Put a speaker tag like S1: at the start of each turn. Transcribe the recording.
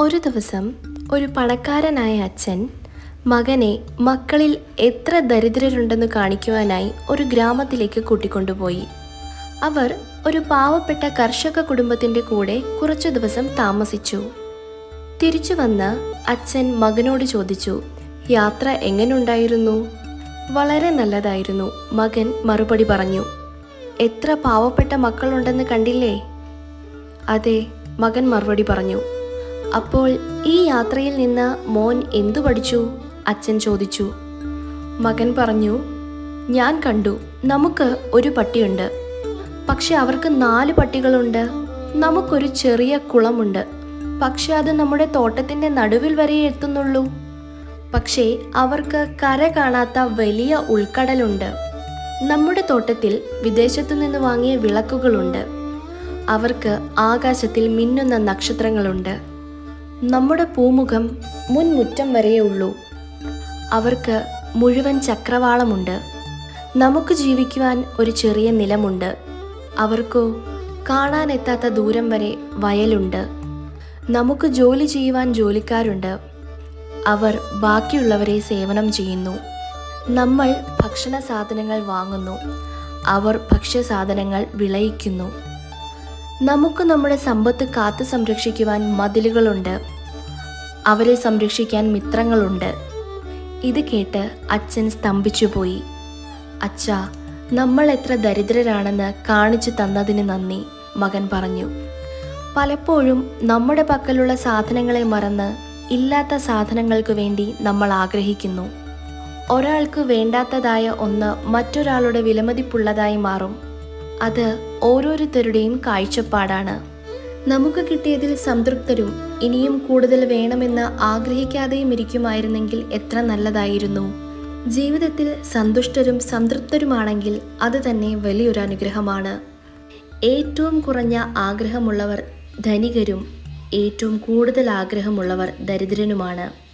S1: ഒരു ദിവസം ഒരു പണക്കാരനായ അച്ഛൻ മകനെ മക്കളിൽ എത്ര ദരിദ്രരുണ്ടെന്ന് കാണിക്കുവാനായി ഒരു ഗ്രാമത്തിലേക്ക് കൂട്ടിക്കൊണ്ടുപോയി. അവർ ഒരു പാവപ്പെട്ട കർഷക കുടുംബത്തിന്റെ കൂടെ കുറച്ചു ദിവസം താമസിച്ചു. തിരിച്ചു വന്ന് അച്ഛൻ മകനോട് ചോദിച്ചു യാത്ര എങ്ങനെയുണ്ടായിരുന്നു വളരെ നല്ലതായിരുന്നു മകൻ മറുപടി പറഞ്ഞു. എത്ര പാവപ്പെട്ട മക്കളുണ്ടെന്ന് കണ്ടില്ലേ? അതെ മകൻ മറുപടി പറഞ്ഞു. അപ്പോൾ ഈ യാത്രയിൽ നിന്ന് മോൻ എന്തു പഠിച്ചു? അച്ഛൻ ചോദിച്ചു. മകൻ പറഞ്ഞു ഞാൻ കണ്ടു നമുക്ക് ഒരു പട്ടിയുണ്ട്. പക്ഷെ അവർക്ക് നാല് പട്ടികളുണ്ട്. നമുക്കൊരു ചെറിയ കുളമുണ്ട്. പക്ഷെ അത് നമ്മുടെ തോട്ടത്തിന്റെ നടുവിൽ വരെ എത്തുന്നുള്ളൂ. പക്ഷേ അവർക്ക് കര കാണാത്ത വലിയ ഉൾക്കടലുണ്ട്. നമ്മുടെ തോട്ടത്തിൽ വിദേശത്തു നിന്ന് വാങ്ങിയ വിളക്കുകളുണ്ട്. അവർക്ക് ആകാശത്തിൽ മിന്നുന്ന നക്ഷത്രങ്ങളുണ്ട്. നമ്മുടെ പൂമുഖം മുൻമുറ്റം വരെയേ ഉള്ളൂ. അവർക്ക് മുഴുവൻ ചക്രവാളമുണ്ട്. നമുക്ക് ജീവിക്കുവാൻ ഒരു ചെറിയ നിലമുണ്ട്. അവർക്കോ കാണാനെത്താത്ത ദൂരം വരെ വയലുണ്ട്. നമുക്ക് ജോലി ചെയ്യുവാൻ ജോലിക്കാരുണ്ട്. അവർ ബാക്കിയുള്ളവരെ സേവനം ചെയ്യുന്നു. നമ്മൾ ഭക്ഷണ സാധനങ്ങൾ വാങ്ങുന്നു. അവർ ഭക്ഷ്യ സാധനങ്ങൾ വിളയിക്കുന്നു. നമുക്ക് നമ്മുടെ സമ്പത്ത് കാത്തു സംരക്ഷിക്കുവാൻ മതിലുകളുണ്ട്. അവരെ സംരക്ഷിക്കാൻ മിത്രങ്ങളുണ്ട്. ഇത് കേട്ട് അച്ഛൻ സ്തംഭിച്ചുപോയി. അച്ഛ നമ്മൾ എത്ര ദരിദ്രരാണെന്ന് കാണിച്ചു തന്നതിന് നന്ദി മകൻ പറഞ്ഞു. പലപ്പോഴും നമ്മുടെ പക്കലുള്ള സാധനങ്ങളെ മറന്ന് ഇല്ലാത്ത സാധനങ്ങൾക്ക് വേണ്ടി നമ്മൾ ആഗ്രഹിക്കുന്നു. ഒരാൾക്ക് വേണ്ടാത്തതായ ഒന്ന് മറ്റൊരാളുടെ വിലമതിപ്പുള്ളതായി മാറും. അത് ഓരോരുത്തരുടെയും കാഴ്ചപ്പാടാണ്. നമുക്ക് കിട്ടിയതിൽ സംതൃപ്തരും ഇനിയും കൂടുതൽ വേണമെന്ന് ആഗ്രഹിക്കാതെയും ഇരിക്കുമായിരുന്നെങ്കിൽ എത്ര നല്ലതായിരുന്നു. ജീവിതത്തിൽ സന്തുഷ്ടരും സംതൃപ്തരുമാണെങ്കിൽ അത് തന്നെ വലിയൊരു അനുഗ്രഹമാണ്. ഏറ്റവും കുറഞ്ഞ ആഗ്രഹമുള്ളവർ ധനികരും ഏറ്റവും കൂടുതൽ ആഗ്രഹമുള്ളവർ ദരിദ്രനുമാണ്.